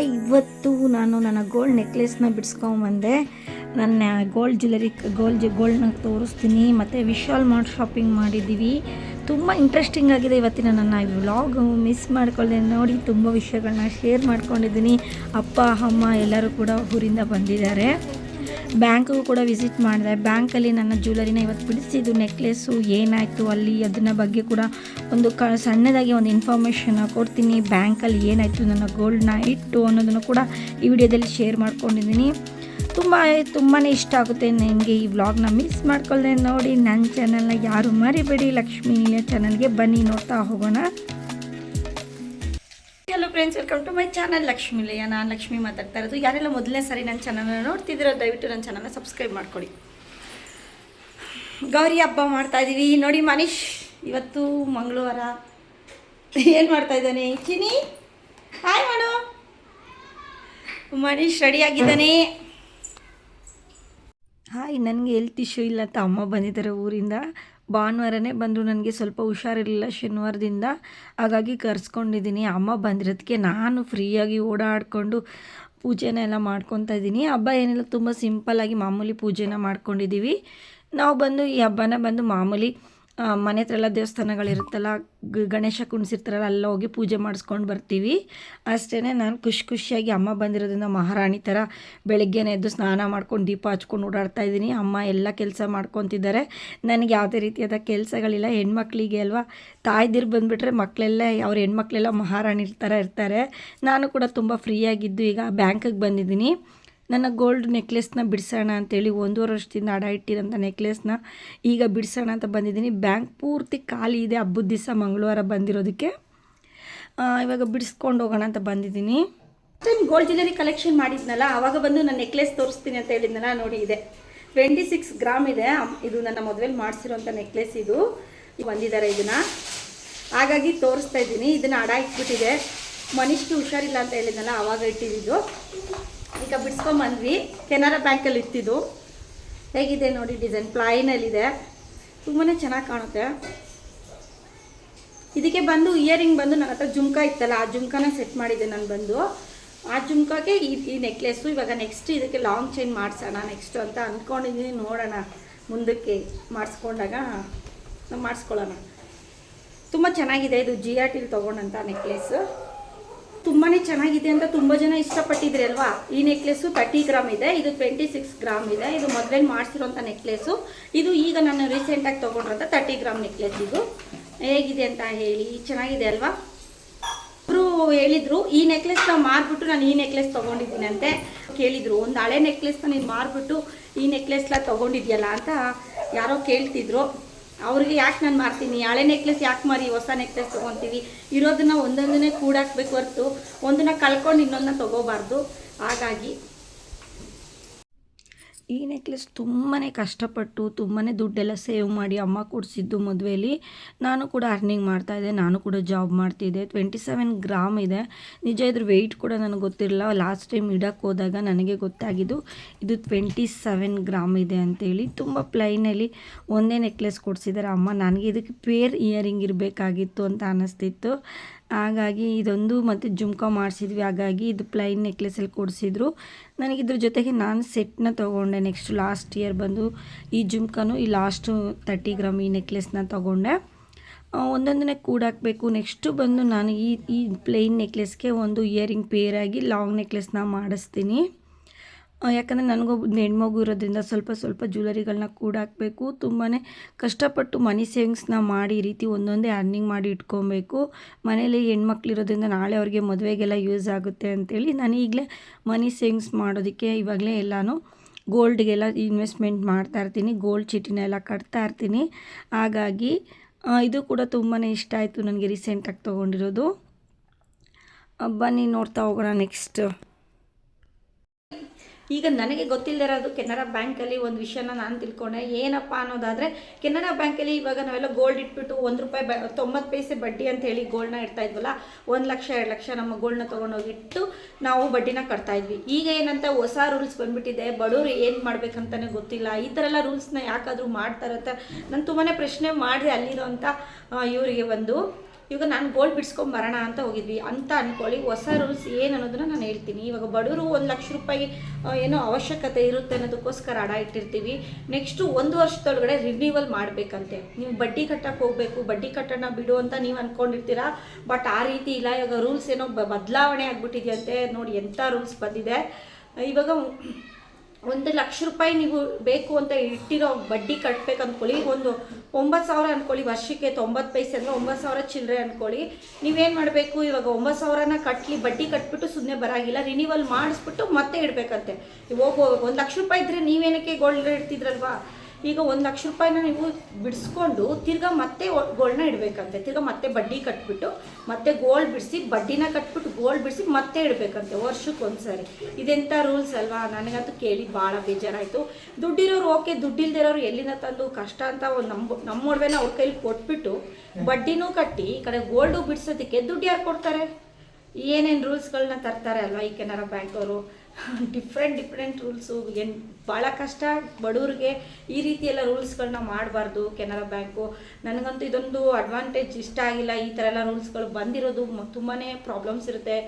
ಇವತ್ತು ನಾನು ನನ್ನ ಗೋಲ್ಡ್ ನೆಕ್ಲೆಸ್ನ ಬಿಡಿಸ್ಕೊಂಬಂದೆ. ನನ್ನ ಗೋಲ್ಡ್ ಜ್ಯುವೆಲರಿ ಗೋಲ್ಡ್ ಗೋಲ್ಡ್ನ ತೋರಿಸ್ತೀನಿ, ಮತ್ತು ವಿಶಾಲ್ ಮಾರ್ಟ್ ಶಾಪಿಂಗ್ ಮಾಡಿದ್ದೀವಿ. ತುಂಬ ಇಂಟ್ರೆಸ್ಟಿಂಗ್ ಆಗಿದೆ ಇವತ್ತಿನ ನನ್ನ ವ್ಲಾಗ್ ಮಿಸ್ ಮಾಡ್ಕೊಳ್ಳದೆ ನೋಡಿ, ತುಂಬ ವಿಷಯಗಳನ್ನ ಶೇರ್ ಮಾಡ್ಕೊಂಡಿದ್ದೀನಿ. ಅಪ್ಪ, ಅಮ್ಮ ಎಲ್ಲರೂ ಕೂಡ ಊರಿಂದ ಬಂದಿದ್ದಾರೆ. ಬ್ಯಾಂಕ್ಗೂ ಕೂಡ ವಿಸಿಟ್ ಮಾಡಿದೆ. ಬ್ಯಾಂಕಲ್ಲಿ ನನ್ನ ಜ್ಯುವೆಲರಿನ ಇವತ್ತು ಬಿಡಿಸಿದ್ದು, ನೆಕ್ಲೆಸ್ಸು ಏನಾಯಿತು, ಅಲ್ಲಿ ಅದನ್ನ ಬಗ್ಗೆ ಕೂಡ ಒಂದು ಕ, ಸಣ್ಣದಾಗಿ ಒಂದು ಇನ್ಫಾರ್ಮೇಷನ್ನ ಕೊಡ್ತೀನಿ. ಬ್ಯಾಂಕಲ್ಲಿ ಏನಾಯಿತು, ನನ್ನ ಗೋಲ್ಡ್ನ ಇಟ್ಟು ಅನ್ನೋದನ್ನು ಕೂಡ ಈ ವಿಡಿಯೋದಲ್ಲಿ ಶೇರ್ ಮಾಡ್ಕೊಂಡಿದ್ದೀನಿ. ತುಂಬ ತುಂಬಾ ಇಷ್ಟ ಆಗುತ್ತೆ ನನಗೆ ಈ ವ್ಲಾಗ್ನ ಮಿಸ್ ಮಾಡ್ಕೊಳ್ದೆ ನೋಡಿ. ನನ್ನ ಚಾನಲ್ನ ಯಾರು ಮರಿಬೇಡಿ, ಲಕ್ಷ್ಮೀ ನೀಲ ಚಾನಲ್ಗೆ ಬನ್ನಿ ನೋಡ್ತಾ ಹೋಗೋಣ. Hello friends welcome to my channel Lakshmi ಲಯ್ಯ ನಾನು ಲಕ್ಷ್ಮಿ ಮಾತಾಡ್ತಾ ಇರೋದು. ಯಾರೆಲ್ಲ ಮೊದಲನೇ ಸಾರಿ ನನ್ನ ಚಾನಲ್ನ ನೋಡ್ತಿದ್ದೀರೋ, ದಯವಿಟ್ಟು ನನ್ನ ಚಾನಲ್ನ ಸಬ್ಸ್ಕ್ರೈಬ್ ಮಾಡ್ಕೊಳ್ಳಿ ಗೌರಿ ಹಬ್ಬ ಮಾಡ್ತಾ ಇದ್ದೀವಿ ನೋಡಿ ಮನೀಶ್, ಇವತ್ತು ಮಂಗಳವಾರ. ಏನು ಮಾಡ್ತಾ ಇದ್ದಾನೆ? ಚಿನಿ ಹಾಯ್ ಮಾಡು ಮನೀಶ್ ರೆಡಿ ಆಗಿದ್ದಾನೆ. ಹಾಯ್ ನನಗೆ ಹೆಲ್ತ್ ಇಶ್ಯೂ ಇಲ್ಲ ಅಂತ ಅಮ್ಮ ಬಂದಿದ್ದಾರೆ ಊರಿಂದ. ಭಾನುವಾರನೇ ಬಂದರು ನನಗೆ ಸ್ವಲ್ಪ ಹುಷಾರಿರಲಿಲ್ಲ ಶನಿವಾರದಿಂದ. ಹಾಗಾಗಿ ಕರ್ಸ್ಕೊಂಡಿದ್ದೀನಿ ಅಮ್ಮ ಬಂದಿರೋದಕ್ಕೆ ನಾನು ಫ್ರೀಯಾಗಿ ಓಡಾಡಿಕೊಂಡು ಪೂಜೆನ ಎಲ್ಲ ಮಾಡ್ಕೊತಾ ಇದ್ದೀನಿ ಹಬ್ಬ ಏನಿಲ್ಲ, ತುಂಬ ಸಿಂಪಲ್ಲಾಗಿ ಮಾಮೂಲಿ ಪೂಜೆನ ಮಾಡ್ಕೊಂಡಿದ್ದೀವಿ ನಾವು ಬಂದು ಈ ಹಬ್ಬನ ಬಂದು ಮಾಮೂಲಿ ಮನೆ ಹತ್ರ ಎಲ್ಲ ದೇವಸ್ಥಾನಗಳಿರುತ್ತಲ್ಲ ಗಣೇಶ ಕುಣಿಸಿರ್ತಾರಲ್ಲ, ಅಲ್ಲ ಹೋಗಿ ಪೂಜೆ ಮಾಡಿಸ್ಕೊಂಡು ಬರ್ತೀವಿ. ಅಷ್ಟೇ ನಾನು ಖುಷಿ ಖುಷಿಯಾಗಿ ಅಮ್ಮ ಬಂದಿರೋದ್ರಿಂದ ಮಹಾರಾಣಿ ಥರ ಬೆಳಗ್ಗೆನೇ ಎದ್ದು ಸ್ನಾನ ಮಾಡ್ಕೊಂಡು ದೀಪ ಹಚ್ಕೊಂಡು ಓಡಾಡ್ತಾ ಇದ್ದೀನಿ. ಅಮ್ಮ ಎಲ್ಲ ಕೆಲಸ ಮಾಡ್ಕೊತಿದ್ದಾರೆ. ನನಗೆ ಯಾವುದೇ ರೀತಿಯಾದ ಕೆಲಸಗಳಿಲ್ಲ. ಹೆಣ್ಮಕ್ಳಿಗೆ ಅಲ್ವಾ, ತಾಯ್ದಿರು ಬಂದುಬಿಟ್ರೆ ಮಕ್ಕಳೆಲ್ಲ ಅವ್ರ ಹೆಣ್ಮಕ್ಳೆಲ್ಲ ಮಹಾರಾಣಿ ಥರ ಇರ್ತಾರೆ. ನಾನು ಕೂಡ ತುಂಬ ಫ್ರೀಯಾಗಿದ್ದು ಈಗ ಬ್ಯಾಂಕಿಗೆ ಬಂದಿದ್ದೀನಿ. ನನ್ನ ಗೋಲ್ಡ್ ನೆಕ್ಲೆಸ್ನ ಬಿಡಿಸೋಣ ಅಂತೇಳಿ ಒಂದೂವರೆ ವರ್ಷದಿಂದ ಅಡ ಇಟ್ಟಿರೋಂಥ ನೆಕ್ಲೆಸ್ನ ಈಗ ಬಿಡಿಸೋಣ ಅಂತ ಬಂದಿದ್ದೀನಿ. ಬ್ಯಾಂಕ್ ಪೂರ್ತಿ ಖಾಲಿ ಇದೆ. ಹಬ್ಬದ ದಿವಸ ಮಂಗಳವಾರ ಬಂದಿರೋದಕ್ಕೆ. ಇವಾಗ ಬಿಡಿಸ್ಕೊಂಡು ಹೋಗೋಣ ಅಂತ ಬಂದಿದ್ದೀನಿ. ಟೈಮ್ ಗೋಲ್ಡ್ ಜ್ಯುವೆಲರಿ ಕಲೆಕ್ಷನ್ ಮಾಡಿದ್ನಲ್ಲ ಆವಾಗ ಬಂದು ನಾನು ನೆಕ್ಲೆಸ್ ತೋರಿಸ್ತೀನಿ ಅಂತ ಹೇಳಿದ್ನಲ್ಲ, ನೋಡಿ ಇದೆ. ಟ್ವೆಂಟಿ ಸಿಕ್ಸ್ ಗ್ರಾಮ್ ಇದೆ ಇದು ನನ್ನ ಮದುವೆಲಿ ಮಾಡಿಸಿರೋಂಥ ನೆಕ್ಲೆಸ್ ಇದು. ಬಂದಿದ್ದಾರೆ ಇದನ್ನು. ಹಾಗಾಗಿ ತೋರಿಸ್ತಾ ಇದ್ದೀನಿ. ಇದನ್ನು ಅಡ ಇಟ್ಬಿಟ್ಟಿದೆ. ಮನುಷ್ಯ ಹುಷಾರಿಲ್ಲ ಅಂತ ಹೇಳಿದ್ನಲ್ಲ ಆವಾಗ ಇಟ್ಟಿದ್ದು. ಈಗ ಬಿಡಿಸ್ಕೊಂಬಂದ್ವಿ. ಕೆನರಾ ಬ್ಯಾಂಕಲ್ಲಿ ಇತ್ತಿದ್ದು ಹೇಗಿದೆ ನೋಡಿ ಡಿಸೈನ್, ಪ್ಲೈನಲ್ಲಿದೆ. ತುಂಬಾ ಚೆನ್ನಾಗಿ ಕಾಣುತ್ತೆ. ಇದಕ್ಕೆ ಬಂದು ಇಯರಿಂಗ್ ಬಂದು ನನ್ನ ಹತ್ರ ಜುಮ್ಕಾ ಇತ್ತಲ್ಲ, ಆ ಜುಮ್ಕಾನ ಸೆಟ್ ಮಾಡಿದ್ದೆ ನಾನು ಬಂದು. ಆ ಜುಮ್ಕಾಗೆ ಈ ನೆಕ್ಲೆಸ್ಸು ಇವಾಗ ನೆಕ್ಸ್ಟ್ ಇದಕ್ಕೆ ಲಾಂಗ್ ಚೈನ್ ಮಾಡಿಸೋಣ ನೆಕ್ಸ್ಟು ಅಂತ ಅಂದ್ಕೊಂಡಿದ್ದೀನಿ ನೋಡೋಣ. ಮುಂದಕ್ಕೆ ಮಾಡಿಸ್ಕೊಂಡಾಗ ನಾವು ಮಾಡಿಸ್ಕೊಳ್ಳೋಣ. ತುಂಬ ಚೆನ್ನಾಗಿದೆ ಇದು ಜಿ ಆರ್ ಟಿಲಿ ತೊಗೊಂಡಂಥ ನೆಕ್ಲೆಸ್ ತುಂಬಾ ಚೆನ್ನಾಗಿದೆ ಅಂತ ತುಂಬ ಜನ ಇಷ್ಟಪಟ್ಟಿದ್ರಿ ಅಲ್ವಾ? ಈ ನೆಕ್ಲೆಸ್ಸು ತರ್ಟಿ ಗ್ರಾಮ್ ಇದೆ, ಇದು ಟ್ವೆಂಟಿ ಸಿಕ್ಸ್ ಗ್ರಾಮ್ ಇದೆ ಇದು ಮದುವೆಲಿ ಮಾಡಿಸಿರೋಂಥ ನೆಕ್ಲೆಸ್ಸು ಇದು ಈಗ ನಾನು ರೀಸೆಂಟಾಗಿ ತೊಗೊಂಡ್ರಂಥ ತರ್ಟಿ ಗ್ರಾಮ್ ನೆಕ್ಲೆಸ್ ಇದು. ಹೇಗಿದೆ ಅಂತ ಹೇಳಿ, ಚೆನ್ನಾಗಿದೆ ಅಲ್ವಾ? ಅವರು ಹೇಳಿದ್ರು, ಈ ನೆಕ್ಲೆಸ್ನ ಮಾರ್ಬಿಟ್ಟು ನಾನು ಈ ನೆಕ್ಲೆಸ್ ತೊಗೊಂಡಿದ್ದೀನಿ ಅಂತೆ. ಕೇಳಿದ್ರು, ಒಂದು ಹಳೆ ನೆಕ್ಲೆಸ್ನ ನೀನು ಮಾರ್ಬಿಟ್ಟು ಈ ನೆಕ್ಲೆಸ್ನ ತೊಗೊಂಡಿದ್ಯಲ್ಲ ಅಂತ ಯಾರೋ ಕೇಳ್ತಿದ್ರು. ಅವ್ರಿಗೆ ಯಾಕೆ ನಾನು ಮಾರ್ತೀನಿ? ಹಳೆ ನೆಕ್ಲೆಸ್ ಯಾಕೆ ಮಾರಿ? ಹೊಸ ನೆಕ್ಲೆಸ್ ತೊಗೊತೀವಿ. ಇರೋದನ್ನ ಒಂದೊಂದನ್ನೇ ಕೂಡಾಕ್ಬೇಕು ಹೊರತು. ಒಂದನ್ನ ಕಳ್ಕೊಂಡು ಇನ್ನೊಂದನ್ನ ತೊಗೋಬಾರ್ದು. ಹಾಗಾಗಿ ಈ ನೆಕ್ಲೆಸ್ ತುಂಬಾ ಕಷ್ಟಪಟ್ಟು ತುಂಬಾ ದುಡ್ಡೆಲ್ಲ ಸೇವ್ ಮಾಡಿ ಅಮ್ಮ ಕೊಡಿಸಿದ್ದು ಮದುವೆಯಲ್ಲಿ ನಾನು ಕೂಡ ಅರ್ನಿಂಗ್ ಮಾಡ್ತಾಯಿದ್ದೆ ನಾನು ಕೂಡ ಜಾಬ್ ಮಾಡ್ತಿದ್ದೆ. ಟ್ವೆಂಟಿ ಸೆವೆನ್ ಗ್ರಾಮ್ ಇದೆ. ನಿಜ ಇದ್ರ ವೆಯ್ಟ್ ಕೂಡ ನನಗೆ ಗೊತ್ತಿರಲಿಲ್ಲ. ಲಾಸ್ಟ್ ಟೈಮ್ ಇಡಕ್ಕೆ ಹೋದಾಗ ನನಗೆ ಗೊತ್ತಾಗಿದ್ದು ಇದು ಟ್ವೆಂಟಿ ಸೆವೆನ್ ಗ್ರಾಮ್ ಇದೆ ಅಂತೇಳಿ. ತುಂಬ ಪ್ಲೈನಲ್ಲಿ ಒಂದೇ ನೆಕ್ಲೆಸ್ ಕೊಡಿಸಿದ್ದಾರೆ ಅಮ್ಮ. ನನಗೆ ಇದಕ್ಕೆ ಪೇರ್ ಇಯರಿಂಗ್ ಇರಬೇಕಾಗಿತ್ತು ಅಂತ ಅನ್ನಿಸ್ತಿತ್ತು ಹಾಗಾಗಿ ಇದೊಂದು ಮತ್ತು ಜುಮ್ಕಾ ಮಾಡಿಸಿದ್ವಿ. ಹಾಗಾಗಿ ಇದು ಪ್ಲೈನ್ ನೆಕ್ಲೆಸಲ್ಲಿ ಕೊಡಿಸಿದ್ರು. ನನಗೆ ಇದ್ರ ಜೊತೆಗೆ ನಾನು ಸೆಟ್ನ ತೊಗೊಂಡೆ. ನೆಕ್ಸ್ಟ್ ಲಾಸ್ಟ್ ಇಯರ್ ಬಂದು ಈ ಜುಮ್ಕಾನು ಈ ಲಾಸ್ಟು ತರ್ಟಿ ಗ್ರಾಮ್ ಈ ನೆಕ್ಲೆಸ್ನ ತೊಗೊಂಡೆ. ಒಂದೊಂದನ್ನೇ ಕೂಡಾಕಬೇಕು ನೆಕ್ಸ್ಟು ಬಂದು ನಾನು ಈ ಈ ಪ್ಲೈನ್ ನೆಕ್ಲೆಸ್ಗೆ ಒಂದು ಇಯರಿಂಗ್ ಪೇರಾಗಿ ಲಾಂಗ್ ನೆಕ್ಲೆಸ್ನ ಮಾಡಿಸ್ತೀನಿ. ಯಾಕಂದರೆ ನನಗೊಬ್ಬ ಹೆಣ್ಮಗು ಇರೋದ್ರಿಂದ ಸ್ವಲ್ಪ ಸ್ವಲ್ಪ ಜ್ಯುವೆಲರಿಗಳನ್ನ ಕೂಡಾಕಬೇಕು. ತುಂಬಾ ಕಷ್ಟಪಟ್ಟು ಮನಿ ಸೇವಿಂಗ್ಸ್ನ ಮಾಡಿ ರೀತಿ ಒಂದೊಂದೇ ಅರ್ನಿಂಗ್ ಮಾಡಿ ಇಟ್ಕೊಬೇಕು. ಮನೇಲಿ ಹೆಣ್ಮಕ್ಳು ಇರೋದ್ರಿಂದ ನಾಳೆ ಅವ್ರಿಗೆ ಮದುವೆಗೆಲ್ಲ ಯೂಸ್ ಆಗುತ್ತೆ ಅಂತೇಳಿ ನಾನು ಈಗಲೇ ಮನಿ ಸೇವಿಂಗ್ಸ್ ಮಾಡೋದಕ್ಕೆ ಇವಾಗಲೇ ಎಲ್ಲನೂ ಗೋಲ್ಡ್ಗೆಲ್ಲ ಇನ್ವೆಸ್ಟ್ಮೆಂಟ್ ಮಾಡ್ತಾ ಇರ್ತೀನಿ. ಗೋಲ್ಡ್ ಚೀಟಿನ ಎಲ್ಲ ಕಟ್ತಾ ಇರ್ತೀನಿ. ಹಾಗಾಗಿ ಇದು ಕೂಡ ತುಂಬಾ ಇಷ್ಟ ಆಯಿತು ನನಗೆ ರೀಸೆಂಟಾಗಿ ತೊಗೊಂಡಿರೋದು. ಬನ್ನಿ ನೋಡ್ತಾ ಹೋಗೋಣ ನೆಕ್ಸ್ಟ್. ಈಗ ನನಗೆ ಗೊತ್ತಿಲ್ಲದಿರೋದು ಕೆನರಾ ಬ್ಯಾಂಕಲ್ಲಿ ಒಂದು ವಿಷಯನ ನಾನು ತಿಳ್ಕೊಂಡೆ. ಏನಪ್ಪ ಅನ್ನೋದಾದರೆ, ಕೆನರಾ ಬ್ಯಾಂಕಲ್ಲಿ ಇವಾಗ ನಾವೆಲ್ಲ ಗೋಲ್ಡ್ ಇಟ್ಬಿಟ್ಟು ಒಂದು ರೂಪಾಯಿ ಬ, ತೊಂಬತ್ತು ಪೈಸೆ ಬಡ್ಡಿ ಅಂತ ಹೇಳಿ ಗೋಲ್ಡ್ನ ಇಡ್ತಾ ಇದ್ವಲ್ಲ, ಒಂದು ಲಕ್ಷ, ಎರಡು ಲಕ್ಷ ನಮ್ಮ ಗೋಲ್ಡ್ನ ತೊಗೊಂಡೋಗಿಟ್ಟು ನಾವು ಬಡ್ಡಿನ ಕಟ್ತಾ ಇದ್ವಿ. ಈಗ ಏನಂತ ಹೊಸ ರೂಲ್ಸ್ ಬಂದ್ಬಿಟ್ಟಿದೆ, ಬಡವರು ಏನು ಮಾಡ್ಬೇಕಂತಲೇ ಗೊತ್ತಿಲ್ಲ. ಈ ಥರ ಎಲ್ಲ ರೂಲ್ಸ್ನ ಯಾಕಾದರೂ ಮಾಡ್ತಾರಂತ ನಾನು ತುಂಬಾ ಪ್ರಶ್ನೆ ಮಾಡಿದೆ ಅಲ್ಲಿರೋಂಥ ಇವರಿಗೆ ಒಂದು. ಇವಾಗ ನಾನು ಗೋಲ್ಡ್ ಬಿಡಿಸ್ಕೊಂಡ್ ಬರೋಣ ಅಂತ ಹೋಗಿದ್ವಿ. ಅಂತ ಅಂದ್ಕೊಳ್ಳಿ ಹೊಸ ರೂಲ್ಸ್ ಏನು ಅನ್ನೋದನ್ನ ನಾನು ಹೇಳ್ತೀನಿ. ಇವಾಗ ಬಡವರು ಒಂದು ಲಕ್ಷ ರೂಪಾಯಿ ಏನೋ ಅವಶ್ಯಕತೆ ಇರುತ್ತೆ ಅನ್ನೋದಕ್ಕೋಸ್ಕರ ಅಡ ಇಟ್ಟಿರ್ತೀವಿ. ನೆಕ್ಸ್ಟು ಒಂದು ವರ್ಷದೊಳಗಡೆ ರಿನ್ಯೂವಲ್ ಮಾಡಬೇಕಂತೆ. ನೀವು ಬಡ್ಡಿ ಕಟ್ಟಕ್ಕೆ ಹೋಗಬೇಕು, ಬಡ್ಡಿ ಕಟ್ಟೋಣ ಬಿಡು ಅಂತ ನೀವು ಅಂದ್ಕೊಂಡಿರ್ತೀರಾ ಬಟ್ ಆ ರೀತಿ ಇಲ್ಲ. ಇವಾಗ ರೂಲ್ಸ್ ಏನೋ ಬದಲಾವಣೆ ಆಗಿಬಿಟ್ಟಿದೆಯಂತೆ. ನೋಡಿ ಎಂಥ ರೂಲ್ಸ್ ಬಂದಿದೆ. ಇವಾಗ ಒಂದು ಲಕ್ಷ ರೂಪಾಯಿ ನೀವು ಬೇಕು ಅಂತ ಇಟ್ಟಿರೋ ಬಡ್ಡಿ ಕಟ್ಬೇಕು ಅಂದ್ಕೊಳ್ಳಿ ಒಂದು ಒಂಬತ್ತು ಸಾವಿರ ಅಂದ್ಕೊಳ್ಳಿ ವರ್ಷಕ್ಕೆ, ತೊಂಬತ್ತು ಪೈಸೆ ಅಂದರೆ ಒಂಬತ್ತು ಸಾವಿರ ಚಿಲ್ಲರೆ ಅಂದ್ಕೊಳ್ಳಿ ನೀವೇನು ಮಾಡಬೇಕು? ಇವಾಗ ಒಂಬತ್ತು ಸಾವಿರನ ಕಟ್ಟಲಿ ಬಡ್ಡಿ ಕಟ್ಬಿಟ್ಟು ಸುಮ್ಮನೆ ಬರಾಗಿಲ್ಲ. ರಿನಿವಲ್ ಮಾಡಿಸ್ಬಿಟ್ಟು ಮತ್ತೆ ಇಡಬೇಕಂತೆ. ಹೋಗೋ ಒಂದು ಲಕ್ಷ ರೂಪಾಯಿ ಇದ್ದರೆ ನೀವೇನಕ್ಕೆ ಗೋಲ್ಡ್ ಇಡ್ತಿದ್ರಲ್ವಾ? ಈಗ ಒಂದು ಲಕ್ಷ ರೂಪಾಯಿನ ನೀವು ಬಿಡಿಸ್ಕೊಂಡು ತಿರ್ಗಾ ಮತ್ತೆ ಗೋಲ್ಡ್ನ ಇಡಬೇಕಂತೆ. ತಿರ್ಗಾ ಮತ್ತೆ ಬಡ್ಡಿ ಕಟ್ಬಿಟ್ಟು, ಮತ್ತೆ ಗೋಲ್ಡ್ ಬಿಡಿಸಿ, ಬಡ್ಡಿನ ಕಟ್ಬಿಟ್ಟು ಗೋಲ್ಡ್ ಬಿಡಿಸಿ ಮತ್ತೆ ಇಡಬೇಕಂತೆ ವರ್ಷಕ್ಕೆ ಒಂದ್ಸರಿ ಇದೆಂಥ ರೂಲ್ಸ್ ಅಲ್ವಾ? ನನಗಂತೂ ಕೇಳಿ ಭಾಳ ಬೇಜಾರಾಯಿತು. ದುಡ್ಡಿರೋರು ಓಕೆ ದುಡ್ಡಿಲ್ದಿರೋರು ಎಲ್ಲಿಂದ ತಂದು ಕಷ್ಟ ಅಂತ ಒಂದು ನಮ್ಮ ನಮ್ಮ ಒಡವೆನ ಅವ್ರ ಕೈಲಿ ಕೊಟ್ಬಿಟ್ಟು ಬಡ್ಡಿನೂ ಕಟ್ಟಿ, ಈ ಕಡೆ ಗೋಲ್ಡು ಬಿಡಿಸೋದಕ್ಕೆ ದುಡ್ಡು ಯಾರು ಕೊಡ್ತಾರೆ? ಏನೇನು ರೂಲ್ಸ್ಗಳನ್ನ ತರ್ತಾರೆ ಅಲ್ವಾ ಈ ಕೆನರಾ ಬ್ಯಾಂಕ್ ಅವರು ಡಿಫ್ರೆಂಟ್ ಡಿಫ್ರೆಂಟ್ ರೂಲ್ಸು ಏನು ಭಾಳ ಕಷ್ಟ. ಬಡವ್ರಿಗೆ ಈ ರೀತಿಯೆಲ್ಲ ರೂಲ್ಸ್ಗಳನ್ನ ಮಾಡಬಾರ್ದು ಕೆನರಾ ಬ್ಯಾಂಕು. ನನಗಂತೂ ಇದೊಂದು ಅಡ್ವಾಂಟೇಜ್ ಇಷ್ಟ ಆಗಿಲ್ಲ. ಈ ಥರ ಎಲ್ಲ ರೂಲ್ಸ್ಗಳು ಬಂದಿರೋದು ತುಂಬಾ ಪ್ರಾಬ್ಲಮ್ಸ್ ಇರುತ್ತೆ.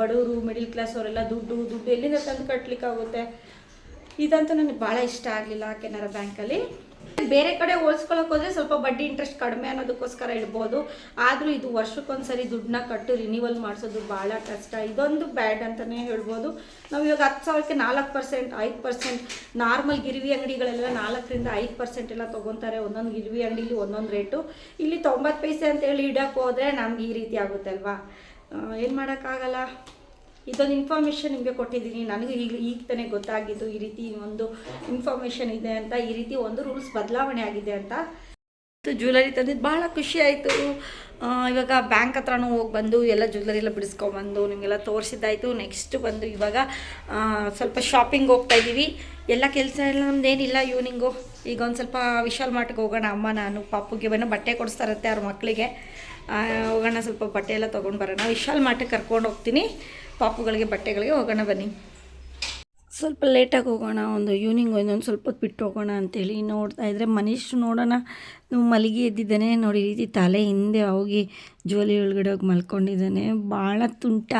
ಬಡವರು ಮಿಡಿಲ್ ಕ್ಲಾಸ್ ಅವರೆಲ್ಲ ದುಡ್ಡು ದುಡ್ಡು ಎಲ್ಲಿಂದ ತಂದು ಕಟ್ಟಲಿಕ್ಕಾಗುತ್ತೆ ಇದಂತೂ ನನಗೆ ಭಾಳ ಇಷ್ಟ ಆಗಲಿಲ್ಲ ಕೆನರಾ ಬ್ಯಾಂಕಲ್ಲಿ. ಬೇರೆ ಕಡೆ ಹೋಲ್ಸ್ಕೊಳಕ್ ಹೋದ್ರೆ ಸ್ವಲ್ಪ ಬಡ್ಡಿ ಇಂಟ್ರೆಸ್ಟ್ ಕಡಿಮೆ ಅನ್ನೋದಕ್ಕೋಸ್ಕರ ಇಡ್ಬೋದು. ಆದರೂ ಇದು ವರ್ಷಕ್ಕೊಂದ್ಸರಿ ದುಡ್ಡನ್ನ ಕಟ್ಟು ರಿನಿವಲ್ ಮಾಡಿಸೋದು ಭಾಳ ಕಷ್ಟ. ಇದೊಂದು ಬ್ಯಾಡ್ ಅಂತಲೇ ಹೇಳ್ಬೋದು. ನಾವು ಇವಾಗ ಹತ್ತು ಸಾವಿರಕ್ಕೆ ನಾಲ್ಕು ಪರ್ಸೆಂಟ್ ಐದು ಪರ್ಸೆಂಟ್ ನಾರ್ಮಲ್ ಗಿರಿವಿ ಅಂಗಡಿಗಳೆಲ್ಲ ನಾಲ್ಕರಿಂದ ಐದು ಪರ್ಸೆಂಟ್ ಎಲ್ಲ ತೊಗೊತಾರೆ. ಒಂದೊಂದು ಗಿರಿವಿ ಅಂಗಡಿಲಿ ಒಂದೊಂದು ರೇಟು. ಇಲ್ಲಿ ತೊಂಬತ್ತು ಪೈಸೆ ಅಂತೇಳಿ ಇಡೋಕ್ಕೆ ಹೋದರೆ ನಮ್ಗೆ ಈ ರೀತಿ ಆಗುತ್ತೆ ಅಲ್ವಾ? ಏನು ಮಾಡೋಕ್ಕಾಗಲ್ಲ? ಇದೊಂದು ಇನ್ಫಾರ್ಮೇಷನ್ ನಿಮಗೆ ಕೊಟ್ಟಿದ್ದೀನಿ. ನನಗೆ ಈಗ ಈಗ ತಾನೇ ಗೊತ್ತಾಗಿದ್ದು ಈ ರೀತಿ ಒಂದು ಇನ್ಫಾರ್ಮೇಷನ್ ಇದೆ ಅಂತ, ಈ ರೀತಿ ಒಂದು ರೂಲ್ಸ್ ಬದಲಾವಣೆ ಆಗಿದೆ ಅಂತ. ಜ್ಯುವೆಲರಿ ತಂದಿದ್ದು ಭಾಳ ಖುಷಿ ಆಯಿತು. ಇವಾಗ ಬ್ಯಾಂಕ್ ಹತ್ರನೂ ಹೋಗಿ ಬಂದು ಎಲ್ಲ ಜ್ಯುವೆಲರಿ ಎಲ್ಲ ಬಿಡಿಸ್ಕೊಂಬಂದು ನಿಮಗೆಲ್ಲ ತೋರಿಸಿದ್ದಾಯಿತು. ನೆಕ್ಸ್ಟ್ ಬಂದು ಇವಾಗ ಸ್ವಲ್ಪ ಶಾಪಿಂಗ್ ಹೋಗ್ತಾ ಇದ್ದೀವಿ ಎಲ್ಲ ಕೆಲಸ ಎಲ್ಲ ನಮ್ದೇನಿಲ್ಲ ಈವ್ನಿಂಗು ಈಗ ಒಂದು ಸ್ವಲ್ಪ ವಿಶಾಲ್ ಮಾರ್ಟ್ಗೆ ಹೋಗೋಣ. ಅಮ್ಮ, ನಾನು, ಪಾಪುಗೆ ಏನೋ ಬಟ್ಟೆ ಕೊಡಿಸ್ತಾರತ್ತೆ ಅವ್ರ ಮಕ್ಕಳಿಗೆ. ಹೋಗೋಣ ಸ್ವಲ್ಪ ಬಟ್ಟೆ ಎಲ್ಲ ತೊಗೊಂಡು ಬರೋಣ. ವಿಶಾಲ್ ಮಾಟೆ ಕರ್ಕೊಂಡು ಹೋಗ್ತೀನಿ. ಪಾಪುಗಳಿಗೆ ಬಟ್ಟೆಗಳಿಗೆ ಹೋಗೋಣ ಬನ್ನಿ. ಸ್ವಲ್ಪ ಲೇಟಾಗಿ ಹೋಗೋಣ ಒಂದು ಈವ್ನಿಂಗ್ ಒಂದೊಂದು ಸ್ವಲ್ಪ ಹೊತ್ತು ಬಿಟ್ಟು ಹೋಗೋಣ ಅಂತೇಳಿ ನೋಡ್ತಾ ಇದ್ದರೆ ಮನೀಶ್ ನೋಡೋಣ. ಮಲಗಿ ಎದ್ದಿದ್ದಾನೆ. ನೋಡಿ ರೀತಿ ತಲೆ ಹಿಂದೆ ಹೋಗಿ ಜೋಲಿ ಒಳಗಡೆ ಹೋಗಿ ಮಲ್ಕೊಂಡಿದ್ದಾನೆ. ಭಾಳ ತುಂಟ.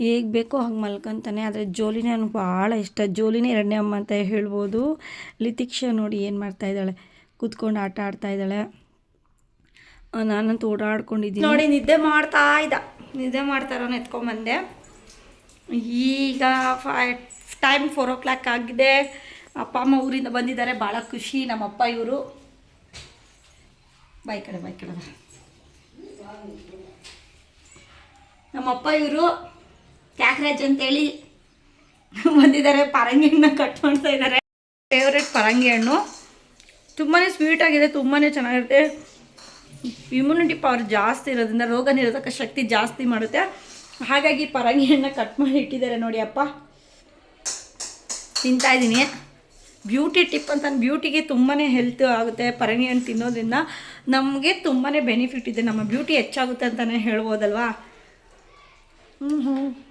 ಹೇಗೆ ಬೇಕೋ ಹಾಗೆ ಮಲ್ಕೊತಾನೆ. ಆದರೆ ಜೋಲಿನೇ ಅವ್ನಿಗೆ ಭಾಳ ಇಷ್ಟ. ಜೋಲಿನೇ ಎರಡನೇ ಅಮ್ಮ ಅಂತ ಹೇಳ್ಬೋದು. ಲಿತಿಕ್ಷಾ ನೋಡಿ ಏನು ಮಾಡ್ತಾ ಇದ್ದಾಳೆ. ಕೂತ್ಕೊಂಡು ಆಟ ಆಡ್ತಾ ಇದ್ದಾಳೆ. ಆ, ನಾನಂತೂ ಓಡಾಡ್ಕೊಂಡಿದ್ದೀನಿ. ನೋಡಿ, ನಿದ್ದೆ ಮಾಡ್ತಾ ಇದ್ದ. ನಿದ್ದೆ ಮಾಡ್ತಾರೋ ಎತ್ಕೊಂಬಂದೆ. ಈಗ ಫೈ ಟೈಮ್ ಫೋರ್ ಓ ಕ್ಲಾಕ್ ಆಗಿದೆ. ಅಪ್ಪ, ಅಮ್ಮ ಊರಿಂದ ಬಂದಿದ್ದಾರೆ. ಭಾಳ ಖುಷಿ ನಮ್ಮಪ್ಪ ಇವರು. ಬಾಯ್ ಕಡೆ ಬಾಯ್ ಕಡೆ. ನಮ್ಮಪ್ಪ ಇವರು ಕ್ಯಾಕ್ರಾಜ್ ಅಂತೇಳಿ ಬಂದಿದ್ದಾರೆ. ಪರಂಗಿ ಹಣ್ಣು ಕಟ್ ಮಾಡ್ತಾ ಇದ್ದಾರೆ. ಫೇವ್ರೆಟ್ ಪರಂಗಿ ಹಣ್ಣು ತುಂಬಾ ಸ್ವೀಟಾಗಿದೆ ತುಂಬಾ ಚೆನ್ನಾಗಿರುತ್ತೆ. ಇಮ್ಯುನಿಟಿ ಪವರ್ ಜಾಸ್ತಿ ಇರೋದ್ರಿಂದ ರೋಗ ನಿರೋಧಕ ಶಕ್ತಿ ಜಾಸ್ತಿ ಮಾಡುತ್ತೆ. ಹಾಗಾಗಿ ಪರಂಗಿ ಕಟ್ ಮಾಡಿ ಇಟ್ಟಿದ್ದಾರೆ ನೋಡಿ ಅಪ್ಪ. ತಿಂತಾ ಇದ್ದೀನಿ. ಬ್ಯೂಟಿ ಟಿಪ್ ಅಂತ ಬ್ಯೂಟಿಗೆ ತುಂಬಾ ಹೆಲ್ತ್ ಆಗುತ್ತೆ. ಪರಂಗಿ ತಿನ್ನೋದ್ರಿಂದ ನಮಗೆ ತುಂಬಾ ಬೆನಿಫಿಟ್ ಇದೆ. ನಮ್ಮ ಬ್ಯೂಟಿ ಹೆಚ್ಚಾಗುತ್ತೆ ಅಂತಲೇ ಹೇಳ್ಬೋದಲ್ವಾ? ಹ್ಞೂ ಹ್ಞೂ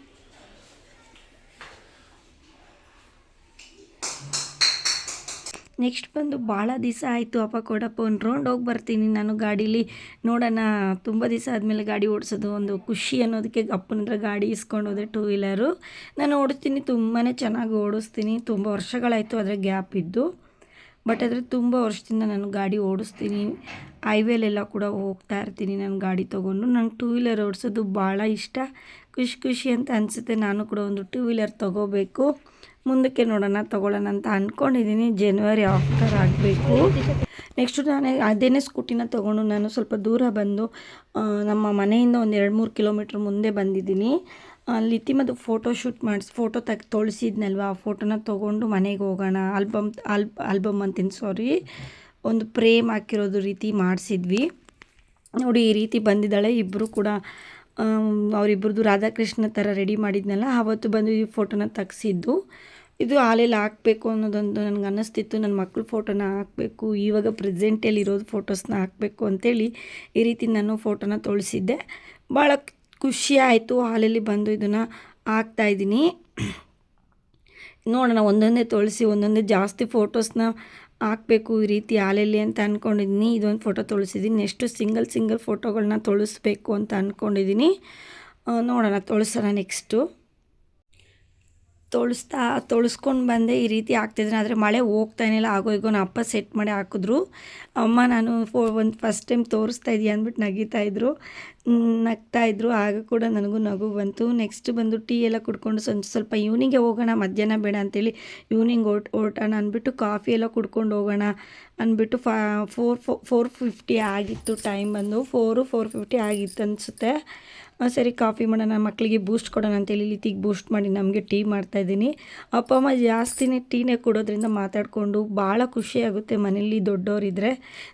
ನೆಕ್ಸ್ಟ್ ಬಂದು ಭಾಳ ದಿವಸ ಆಯಿತು. ಅಪ್ಪ ಕೊಡಪ್ಪ, ಒಂದು ರೌಂಡ್ ಹೋಗಿ ಬರ್ತೀನಿ ನಾನು ಗಾಡೀಲಿ. ನೋಡೋಣ, ತುಂಬ ದಿವಸ ಆದಮೇಲೆ ಗಾಡಿ ಓಡಿಸೋದು, ಒಂದು ಖುಷಿ ಅನ್ನೋದಕ್ಕೆ ಅಪ್ಪನ ಹತ್ರ ಗಾಡಿ ಇಸ್ಕೊಂಡು ಹೋದೆ ಟೂ ವೀಲರು ನಾನು ಓಡಿಸ್ತೀನಿ ತುಂಬಾ ಚೆನ್ನಾಗಿ ಓಡಿಸ್ತೀನಿ. ತುಂಬ ವರ್ಷಗಳಾಯಿತು ಅದರ ಗ್ಯಾಪ್ ಇದ್ದು. ಬಟ್ ಆದರೆ ತುಂಬ ವರ್ಷದಿಂದ ನಾನು ಗಾಡಿ ಓಡಿಸ್ತೀನಿ. ಹೈವೇಲೆಲ್ಲ ಕೂಡ ಹೋಗ್ತಾ ಇರ್ತೀನಿ ನಾನು ಗಾಡಿ ತೊಗೊಂಡು. ನಂಗೆ ಟೂ ವೀಲರ್ ಓಡಿಸೋದು ಭಾಳ ಇಷ್ಟ. ಖುಷಿ ಖುಷಿ ಅಂತ ಅನಿಸುತ್ತೆ. ನಾನು ಕೂಡ ಒಂದು ಟೂ ವೀಲರ್ ತೊಗೋಬೇಕು. ಮುಂದಕ್ಕೆ ನೋಡೋಣ, ತೊಗೊಳ್ಳೋಣ ಅಂತ ಅಂದ್ಕೊಂಡಿದ್ದೀನಿ ಜನ್ವರಿ ಆಫ್ಟರ್ ಆಗಬೇಕು. ನೆಕ್ಸ್ಟು ನಾನು ಅದೇನೇ ಸ್ಕೂಟಿನ ತೊಗೊಂಡು ನಾನು ಸ್ವಲ್ಪ ದೂರ ಬಂದು ನಮ್ಮ ಮನೆಯಿಂದ ಒಂದು ಎರಡು ಮೂರು ಕಿಲೋಮೀಟ್ರ್ ಮುಂದೆ ಬಂದಿದ್ದೀನಿ. ಅಲ್ಲಿ ತಿಮ್ಮದು ಫೋಟೋ ಶೂಟ್ ಮಾಡಿಸಿ ಫೋಟೋ ತೆಗ್ ತೊಳಿಸಿದ್ನಲ್ವ? ಆ ಫೋಟೋನ ತೊಗೊಂಡು ಮನೆಗೆ ಹೋಗೋಣ. ಆಲ್ಬಮ್ ಆಲ್ ಆಲ್ಬಮ್ ಅಂತೀನಿ ಸಾರಿ ಒಂದು ಪ್ರೇಮ್ ಹಾಕಿರೋದು ರೀತಿ ಮಾಡಿಸಿದ್ವಿ. ನೋಡಿ, ಈ ರೀತಿ ಬಂದಿದ್ದಾಳೆ. ಇಬ್ಬರು ಕೂಡ ಅವರಿಬ್ಬರದು ರಾಧಾಕೃಷ್ಣ ಥರ ರೆಡಿ ಮಾಡಿದ್ನಲ್ಲ ಆವತ್ತು ಬಂದು ಈ ಫೋಟೋನ ತೆಗ್ಸಿದ್ದು. ಇದು ಹಾಲೆಲ್ಲ ಹಾಕಬೇಕು ಅನ್ನೋದೊಂದು ನನಗೆ ಅನ್ನಿಸ್ತಿತ್ತು. ನನ್ನ ಮಕ್ಕಳ ಫೋಟೋನ ಹಾಕಬೇಕು, ಇವಾಗ ಪ್ರೆಸೆಂಟಲ್ಲಿ ಇರೋದು ಫೋಟೋಸ್ನ ಹಾಕಬೇಕು ಅಂತೇಳಿ ಈ ರೀತಿ ನಾನು ಫೋಟೋನ ತೊಳಿಸಿದ್ದೆ. ಭಾಳ ಖುಷಿ ಆಯಿತು ಹಾಲಲ್ಲಿ ಬಂದು ಇದನ್ನು ಹಾಕ್ತಾಯಿದ್ದೀನಿ ನೋಡೋಣ, ಒಂದೊಂದೇ ತೊಳಿಸಿ, ಒಂದೊಂದೇ ಜಾಸ್ತಿ ಫೋಟೋಸ್ನ ಹಾಕಬೇಕು ಈ ರೀತಿ ಹಾಲಲ್ಲಿ ಅಂತ ಅಂದ್ಕೊಂಡಿದ್ದೀನಿ ಇದೊಂದು ಫೋಟೋ ತೊಳಿಸಿದ್ದೀನಿ. ನೆಕ್ಸ್ಟು ಸಿಂಗಲ್ ಸಿಂಗಲ್ ಫೋಟೋಗಳನ್ನ ತೊಳಿಸ್ಬೇಕು ಅಂತ ಅಂದ್ಕೊಂಡಿದ್ದೀನಿ ನೋಡೋಣ, ತೊಳಸೋಣ ನೆಕ್ಸ್ಟು. ತೊಳಸ್ತಾ, ತೊಳಸ್ಕೊಂಡು ಬಂದೆ ಈ ರೀತಿ ಆಗ್ತಿದ್ದೀನಿ ಆದರೆ ಮಳೆ ಹೋಗ್ತಾನಿಲ್ಲ ಆಗೋ ಈಗೋ ನಮ್ಮ ಅಪ್ಪ ಸೆಟ್ ಮಾಡಿ ಹಾಕಿದ್ರು. ಅಮ್ಮ ನಾನು ಫೋ, ಒಂದು ಫಸ್ಟ್ ಟೈಮ್ ತೋರಿಸ್ತಾ ಇದೀಯ ಅಂದ್ಬಿಟ್ಟು ನಗಿತಾಯಿದ್ರು ನಗ್ತಾಯಿದ್ರು ಆಗ ಕೂಡ ನನಗೂ ನಗು ಬಂತು. ನೆಕ್ಸ್ಟ್ ಬಂದು ಟೀ ಎಲ್ಲ ಕುಡ್ಕೊಂಡು ಸ್ವಲ್ಪ ಸ್ವಲ್ಪ ಈವ್ನಿಂಗೇ ಹೋಗೋಣ, ಮಧ್ಯಾಹ್ನ ಬೇಡ ಅಂತೇಳಿ ಈವ್ನಿಂಗ್ ಓಟ್ ಓಟೋಣ ಅಂದ್ಬಿಟ್ಟು ಕಾಫಿ ಎಲ್ಲ ಕುಡ್ಕೊಂಡು ಹೋಗೋಣ ಅಂದ್ಬಿಟ್ಟು ಫಾ ಫೋರ್ ಫೋರ್ ಫಿಫ್ಟಿ ಆಗಿತ್ತು ಟೈಮ್ ಬಂದು. ಫೋರು ಫೋರ್ ಫಿಫ್ಟಿ ಆಗಿತ್ತು ಅನಿಸುತ್ತೆ. ಸರಿ ಕಾಫಿ ಮಾಡೋಣ ಮಕ್ಕಳಿಗೆ ಬೂಸ್ಟ್ ಕೊಡೋಣ ಅಂತೇಳಿ ಲಿತಿಗೆ ಬೂಸ್ಟ್ ಮಾಡಿ ನಮಗೆ ಟೀ ಮಾಡ್ತಾಯಿದ್ದೀನಿ ಅಪ್ಪ, ಅಮ್ಮ ಜಾಸ್ತಿನೇ ಟೀನೇ ಕೊಡೋದ್ರಿಂದ ಮಾತಾಡಿಕೊಂಡು ಭಾಳ ಖುಷಿಯಾಗುತ್ತೆ ಮನೇಲಿ ದೊಡ್ಡವರಿದ್ದರೆ